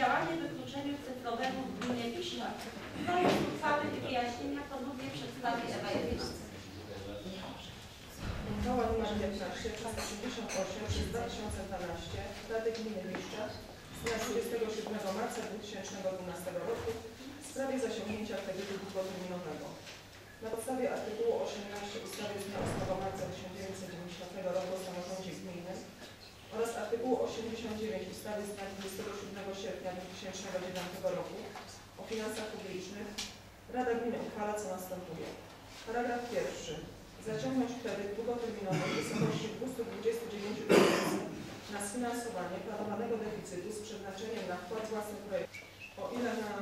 Przeciwdziałanie wykluczeniu cyfrowemu w gminie Wiśla. Projekt uchwały i wyjaśnienia ponownie przedstawi Ewa Jedlińska. Uchwała nr 15 388 przez 2012 Rady Gminy Wiszcza z dnia 27 marca 2012 roku w sprawie zasięgnięcia kredytu długoterminowego. Na podstawie artykułu 18 ustawy z dnia 8 marca 1990 roku o samorządzie gminnym 69 ustawy z dnia 27 sierpnia 2009 roku o finansach publicznych Rada Gminy uchwala, co następuje. Paragraf pierwszy. Zaciągnąć kredyt długoterminowy w wysokości 229 tysięcy na sfinansowanie planowanego deficytu z przeznaczeniem na wkład własny projektu. O ile na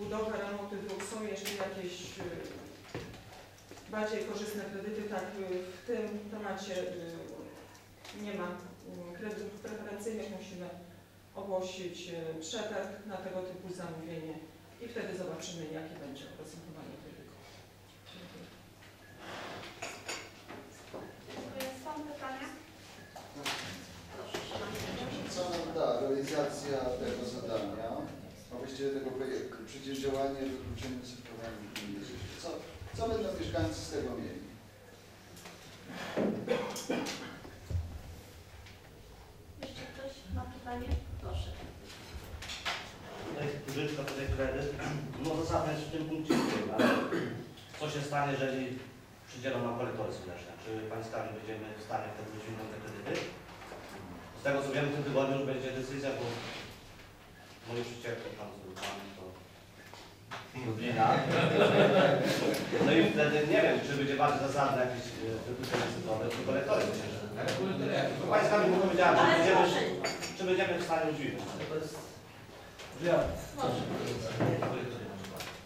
budowę remonty dróg są jeszcze jakieś y, bardziej korzystne kredyty, tak y, w tym temacie y, nie ma kredytów preferencyjnych. Musimy ogłosić y, przetarg na tego typu zamówienie i wtedy zobaczymy, jakie będzie oprocentowanie. Dziękuję. Są pytania? Co nam da realizacja tego zadania, a właściwie tego projektu, przeciwdziałanie wykluczeniu cyfrowemu? Co, co będą mieszkańcy z tego mieli? Jeszcze ktoś ma pytanie? Proszę. Użyczka, tutaj kredyt. No zasada jest w tym punkcie ale co się stanie, jeżeli przydzielą nam kolektory słoneczne? Czy państwami będziemy w stanie wtedy wyciągnąć te kredyty? Z tego co wiem, w tym tygodniu już będzie decyzja, bo moi przyciekli tam z No i wtedy nie wiem, czy będzie bardziej zasadne jakieś e, wykluczenie cyfrowe, czy kolektory myślę, że... To Państwami mu powiedziałem, czy Ale będziemy, czy będziemy w stanie udźwignąć. To jest...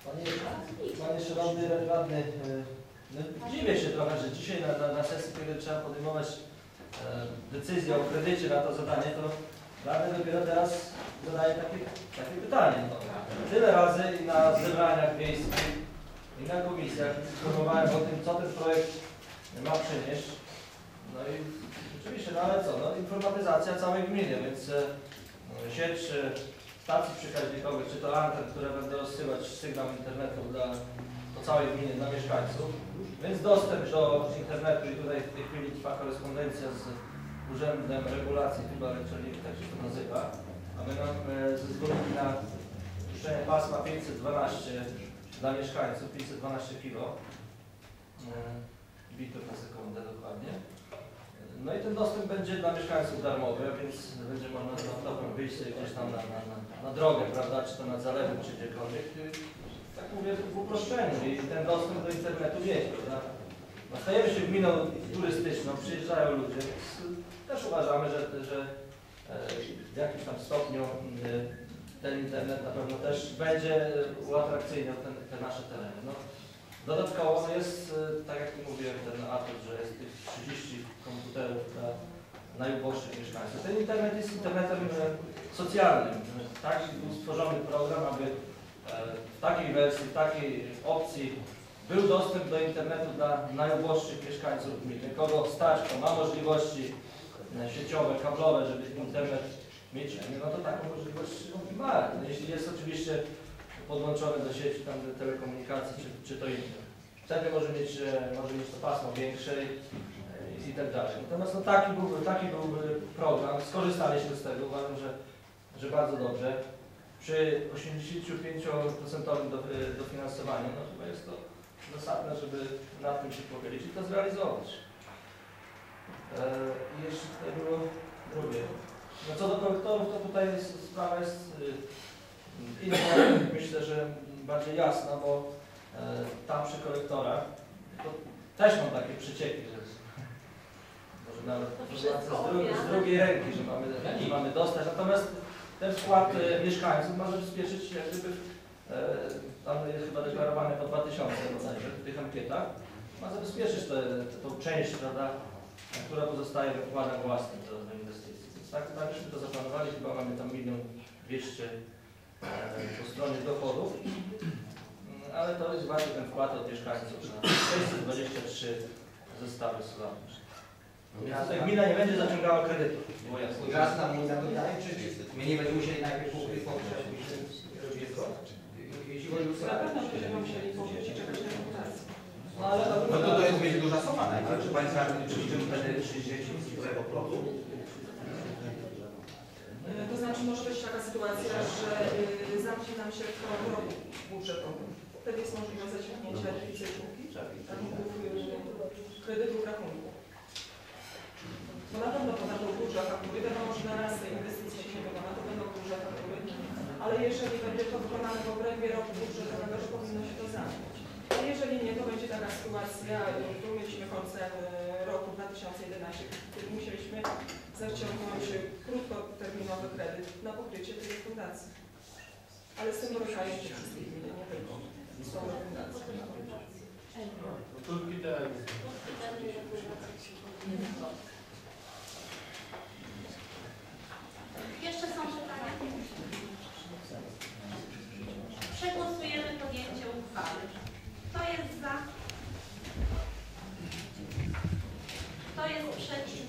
Panie, panie szanowny radny, no, dziwię się trochę, że dzisiaj na, na, na sesji, kiedy trzeba podejmować e, decyzję o kredycie na to zadanie, to radny dopiero teraz zadaje takie, takie pytanie. No, razy i na zebraniach wiejskich i na komisjach informowałem o tym, co ten projekt ma przynieść. No i rzeczywiście, no ale co, no informatyzacja całej gminy, więc e, sieć e, stacji przekaźnikowych, czy to anten, które będą rozsyłać sygnał internetu dla, całej gminie dla mieszkańców. Więc dostęp do internetu i tutaj w tej chwili trwa korespondencja z Urzędem Regulacji Chyba Elektroniki, tak się to nazywa. A my nam e, ze na puszczenie pasma 512 dla mieszkańców, 512 kg e, bitów na sekundę dokładnie. No i ten dostęp będzie dla mieszkańców darmowy, więc będzie można na dobrym wyjście gdzieś tam na, na, na, na drogę, prawda, czy to nad zalewem, czy gdziekolwiek. Tak mówię w uproszczeniu i ten dostęp do internetu mieć, prawda. No, stajemy się gminą turystyczną, przyjeżdżają ludzie, więc też uważamy, że, że e, w jakimś tam stopniu y, ten internet na pewno też będzie uatrakcyjniał ten, te nasze tereny. No, Dodatkowo no jest, e, tak jak mówiłem, ten atut, że jest tych 30 komputerów dla najuboższych mieszkańców. Ten internet jest internetem e, socjalnym. Tak stworzony program, aby e, w takiej wersji, w takiej opcji był dostęp do internetu dla najuboższych mieszkańców gminy. Kogo stać, kto ma możliwości e, sieciowe, kablowe, żeby internet mieć, no to taką możliwość ma. No, jeśli jest oczywiście podłączony do sieci tam do telekomunikacji, czy, czy to inne. Wtedy może mieć, może mieć to pasmo większe i, tak dalej. Natomiast no, taki, byłby, taki byłby program, skorzystaliśmy z tego, uważam, że, że bardzo dobrze. Przy 85% do, e, dofinansowaniu, no chyba jest to zasadne, żeby nad tym się pochylić i to zrealizować. E, I jeszcze tutaj było drugie. No co do kolektorów, to tutaj jest, sprawa jest y, inna, myślę, że bardziej jasna, bo e, tam przy kolektorach to też mam takie przecieki, że może nawet z, drugiej ręki, że mamy, że mamy dostać. Natomiast ten wkład e, mieszkańców ma zabezpieczyć jak gdyby e, tam jest chyba deklarowane po 2000 bodajże w tych ankietach, ma zabezpieczyć tę tą część, prawda, która pozostaje wkładem własnym do, do inwestycji. Tak, tak żeśmy to zaplanowali, chyba mamy tam milion dwieście e, po stronie dochodów, Mm, ale to jest właśnie ten wkład od mieszkańców na 623 zestawy solarne. Tutaj Gmina nie będzie zaciągała kredytu. Raz nam nie zamykają, czy my nie będziemy musieli najpierw pokryć rodzisko? Jeśli chodzi o Na pewno będziemy musieli pokryć i czekać na reputację. No ale, No to to jest będzie duża suma najpierw. Czy Państwa przeliczymy wtedy 30 z którego bloku? E, To znaczy może być taka sytuacja, że y, zamknie nam się w roku budżetowym. Wtedy jest możliwość zaciągnięcia deficytu rachunków, y, kredytu rachunku. Bo na pewno to będą duże faktury, wiadomo, że na raz tej inwestycji się nie wykona, to będą duże faktury, ale jeżeli będzie to wykonane w obrębie roku budżetowego, to powinno się to zamknąć. A jeżeli nie, to będzie taka sytuacja, tu mieliśmy koncern y, roku 2011, kiedy musieliśmy zaciągnąć krótkoterminowy kredyt na pokrycie tej refundacji. Ale z tym borykają się wszystkie gminy, nie tylko z tą refundacją. Jeszcze są pytania? Przegłosujemy podjęcie uchwały. Kto jest za? Kto jest przeciw?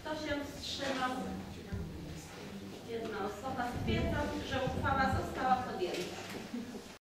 Kto się wstrzymał? Jedna osoba. Stwierdzam, że uchwała została